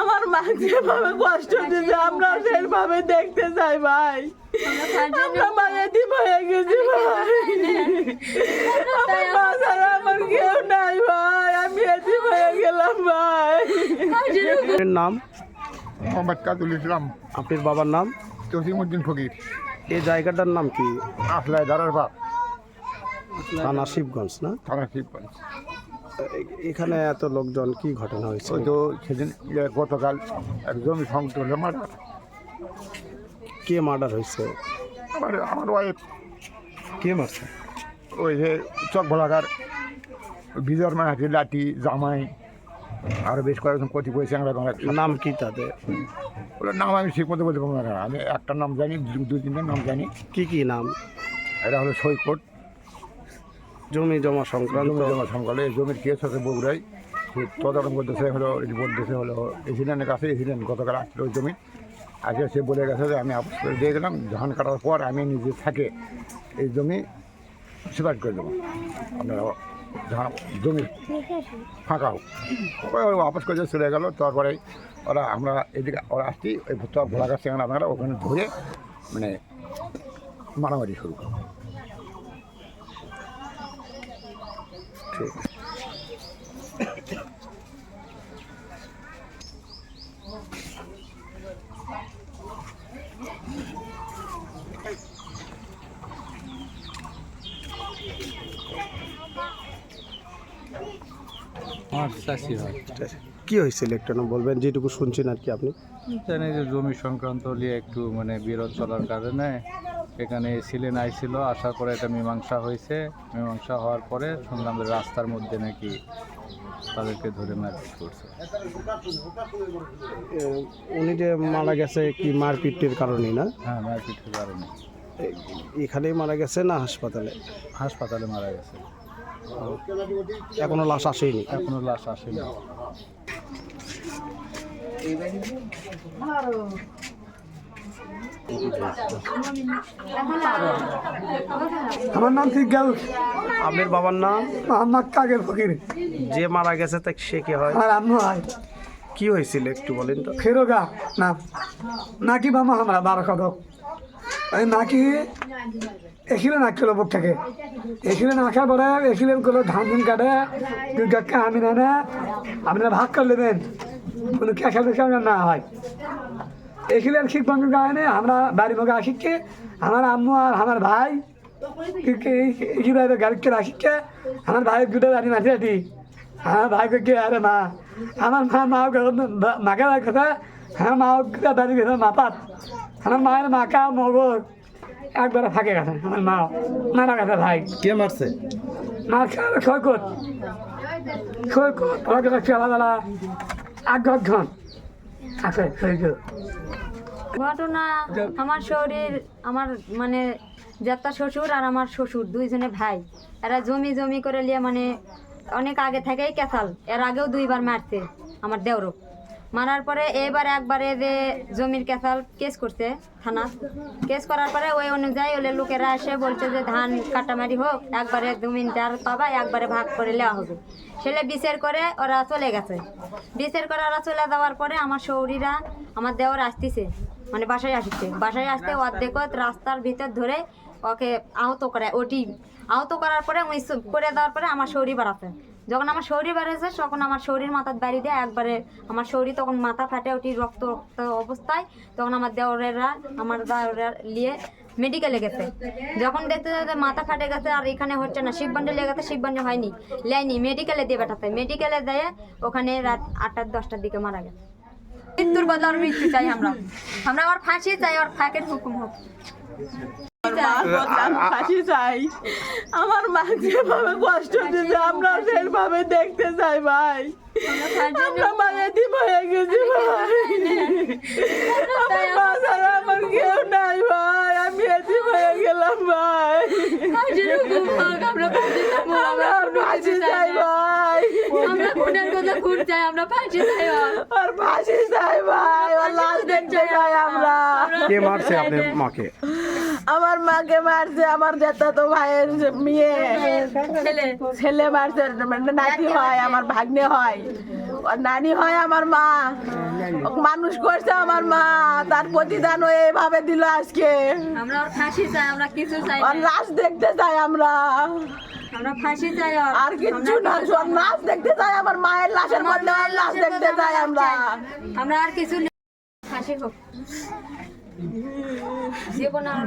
আমার মা যেভাবে কষ্ট দিতে আমরা সেইভাবে দেখতে চাই ভাই। আমরা মা এতিম হয়ে গেছি ভাই। আমার মা ছাড়া আমার কেউ নাই ভাই। আমি এতিম হয়ে গেলাম ভাই। এর নাম? মোহাম্মদ কাজুল ইসলাম। আপনার বাবার নাম? জসিমুদ্দিন ফকির। এই জায়গাটার নাম কি? আসলায় দারার বাপ থানা শিবগঞ্জ না? থানা শিবগঞ্জ। এখানে এত লোকজন কি ঘটনা হয়েছে? ওই তো সেদিন গতকাল এক জমি সংকট মার্ডার। কে মার্ডার হয়েছে? আমার আমার ওয়াইফ কে মারছে? ওই যে চক ভোলাকার বিজয় মাহাতি লাঠি জামাই আরও বেশ কয়েকজন কতি করেছে আমরা নাম কি তাদের? ওগুলোর নাম আমি ঠিক মতো বলতে পারব না। আমি একটা নাম জানি দু- দুই তিনটা নাম জানি। কি কি নাম? এটা হলো সৈকত। জমি জমা সংক্রান্ত। জমি জমা সংকটে এই জমির কেস আছে বগুড়াই সে তদারক করতেছে, হলো রিপোর্ট দিতে হলো এসিডেন্টের কাছে এসিডেন্ট গতকাল আসছিল ওই জমি। আজকে সে বলে গেছে যে আমি আপস করে দিয়ে গেলাম ধান কাটার পর আমি নিজে থাকে এই জমি সিপাট করে দেবো। আপনারা ধান জমি ফাঁকা হোক। ওই আপস করে চলে গেল, তারপরে ওরা আমরা এদিকে ওরা আসছি, ওই ভোলা গাছ আপনারা ওখানে ধরে মানে মারামারি শুরু করো ঠিক। কি হয়েছিল একটু বলবেন যেটুকু শুনছেন আর কি আপনি। জানি যে জমি সংক্রান্ত নিয়ে একটু মানে বিরোধ চলার কারণে এখানে ছিলেন আইছিল আসার পরে এটা মীমাংসা হয়েছে। মীমাংসা হওয়ার পরে শুনলাম যে রাস্তার মধ্যে নাকি তাদেরকে ধরে মারপিট করছে। উনি যে মারা গেছে কি মারপিটের কারণে না? হ্যাঁ মারপিটের কারণে এখানেই মারা গেছে না হাসপাতালে? হাসপাতালে মারা গেছে। এখনও লাশ আসেনি? এখনও লাশ আসেনি। আমার নাম ফিরগাল আপনার বাবার নাম। মোহাম্মদ কাগের ফকির। যে মারা গেছে তা সে কি হয়? আমার আম্মু হয়। কি হয়েছিল একটু বলেন তো? ফেরোগা নাম নাকি বামা আমরা বারো কদক। নাকি এখানে নাকছিল বুক থেকে। এখানে নাকার পরে এখানে কোনো ধান ধান কাটে দুর্গাকে আমি না না আপনারা ভাগ করে নেবেন কোনো বেচা না হয়। এখানে শিখ বন্ধ গায়ে আমরা বাড়ি মুখে আসিচ্ছে আমার আম্মু আর আমার ভাই এইভাবে গাড়িকে রাখিচ্ছে আমার ভাই দুটো বাড়ি মাঝে আছি। আমার ভাই কে আরে মা আমার মা মা মাকে কথা হ্যাঁ মা বাড়ি গেছে মাপাত আমার মায়ের মাকা মগর একবারে ফাঁকে গেছে আমার মা মারা গেছে ভাই। কে মারছে? মা খেয়াল সৈকত। সৈকত রাখছি আলাদা আগ ঘন আছে ঘটনা আমার শরীর আমার মানে যাত্রা শ্বশুর আর আমার শ্বশুর দুইজনে ভাই। এরা জমি জমি করে নিয়ে মানে অনেক আগে থেকেই কেসাল এর আগেও দুইবার মারছে আমার দেওরও মারার পরে এবার একবারে যে জমির কেসাল কেস করছে থানা। কেস করার পরে ওই অনুযায়ী ওলে লোকেরা এসে বলছে যে ধান কাটামারি হোক একবারে জমিনটার পাবা একবারে ভাগ করে নেওয়া হবে। সেলে বিচার করে ওরা চলে গেছে। বিচার করে ওরা চলে যাওয়ার পরে আমার শৌরিরা আমার দেওয়ার আসতেছে মানে বাসায় আসছে। বাসায় আসতে অর্ধেকত রাস্তার ভিতর ধরে ওকে আহত করে ওটি আহত করার পরে ওই স- করে দেওয়ার পরে আমার শরীর বাড়াতে যখন আমার শরীর বেড়েছে তখন আমার শরীর মাথার বাড়ি দেয় একবারে আমার শরীর তখন মাথা ফাটে ওটি রক্ত রক্ত অবস্থায়। তখন আমার দেওরেরা, আমার দেওরের নিয়ে মেডিকেলে গেছে। যখন দেখতে দেখতে মাথা ফাটে গেছে, আর এখানে হচ্ছে না শিববান্ডে লেগে গেছে শিববান্ডে হয়নি, লেয়নি মেডিকেলে দিয়ে বেটাতে মেডিকেলে দেয় ওখানে রাত আটটার দশটার দিকে মারা গেছে। মৃত্যুর বদলে মৃত্যু চাই আমরা। আমরা আর ফাঁসি চাই, আর ফাঁকের হুকুম হোক। ফাঁসি চাই আমার মা যেভাবে কষ্ট দিতে আমরা সেইভাবে দেখতে চাই ভাই। আমরা মা এতিম হয়ে গেছি ভাই। আমার মা ছাড়া আমার কেউ নাই ভাই আমি এতিম হয়ে গেলাম ভাই। আমরা ফাঁসি চাই ভাই। আমরা খুনের কথা খুন চাই আমরা ফাঁসি চাই আর। ফাঁসি চাই ভাই আর লাশ দেখতে চাই আমরা। কে মারছে আপনার মাকে? আমার মাকে মারছে আমার যেটা তো ভাইয়ের মেয়ে। ছেলে। ছেলে মারছে মানে নাতি হয় আমার ভাগ্নে হয়। ওর নানি হয় আমার মা। মানুষ করছে আমার মা তার প্রতিদান এইভাবে দিল আজকে। আমরা ওর ফাঁসি চাই আমরা কিছু চাই লাশ দেখতে চাই আমরা। আমরা ফাঁসি চাই আর কিছু না ওর লাশ দেখতে চাই আমার মায়ের লাশের মধ্যে লাশ দেখতে চাই আমরা আমরা। আর কিছু ফাঁসি হোক। জীবন আর